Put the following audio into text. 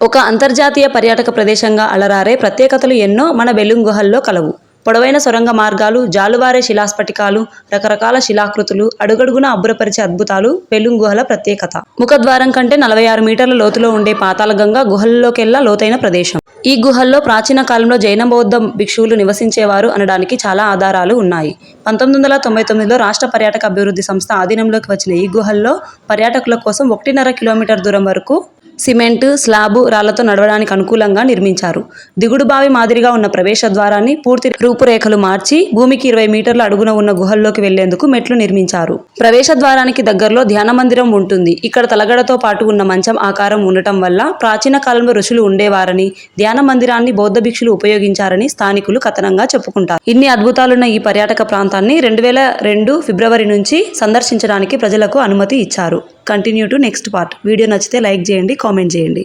ఒక అంతర్జాతీయ పర్యాటక ప్రదేశంగా అలరారే ప్రత్యేకతలు ఎన్నో మన బెలూం గుహల్లో కలవు. పొడవైన సొరంగ మార్గాలు జాలువారే శిలాస్ఫటికాలు రకరకాల శిలాకృతులు అడుగడుగున అబ్బురపరిచే అద్భుతాలు బెలూం గుహల ప్రత్యేకత. ముఖద్వారం కంటే నలభై ఆరు మీటర్ల లోతులో ఉండే పాతాళగంగా గుహల్లోకెల్లా లోతైన ప్రదేశం. ఈ గుహల్లో ప్రాచీన కాలంలో జైన బౌద్ధ భిక్షువులు నివసించేవారు అనడానికి చాలా ఆధారాలు ఉన్నాయి. పంతొమ్మిది వందల తొంభై తొమ్మిదిలో రాష్ట్ర పర్యాటక అభివృద్ధి సంస్థ ఆధీనంలోకి వచ్చిన ఈ గుహల్లో పర్యాటకుల కోసం ఒకటిన్నర కిలోమీటర్ దూరం వరకు సిమెంట్ స్లాబు రాళ్ళతో నడవడానికి అనుకూలంగా నిర్మించారు. దిగుడు బావి మాదిరిగా ఉన్న ప్రవేశ ద్వారాన్ని పూర్తి రూపురేఖలు మార్చి భూమికి ఇరవై మీటర్ల అడుగున ఉన్న గుహల్లోకి వెళ్ళేందుకు మెట్లు నిర్మించారు. ప్రవేశ ద్వారానికి దగ్గరలో ధ్యాన మందిరం ఉంటుంది. ఇక్కడ తలగడతో పాటు ఉన్న మంచం ఆకారం ఉండటం వల్ల ప్రాచీన కాలంలో ఋషులు ఉండేవారని ధ్యాన మందిరాన్ని బౌద్ధ భిక్షులు ఉపయోగించారని స్థానికులు కథనంగా చెప్పుకుంటారు. ఇన్ని అద్భుతాలున్న ఈ పర్యాటక ప్రాంతాన్ని రెండు వేల రెండు ఫిబ్రవరి నుంచి సందర్శించడానికి ప్రజలకు అనుమతి ఇచ్చారు. Continue to next part video నచ్చితే లైక్ చేయండి కామెంట్ చేయండి.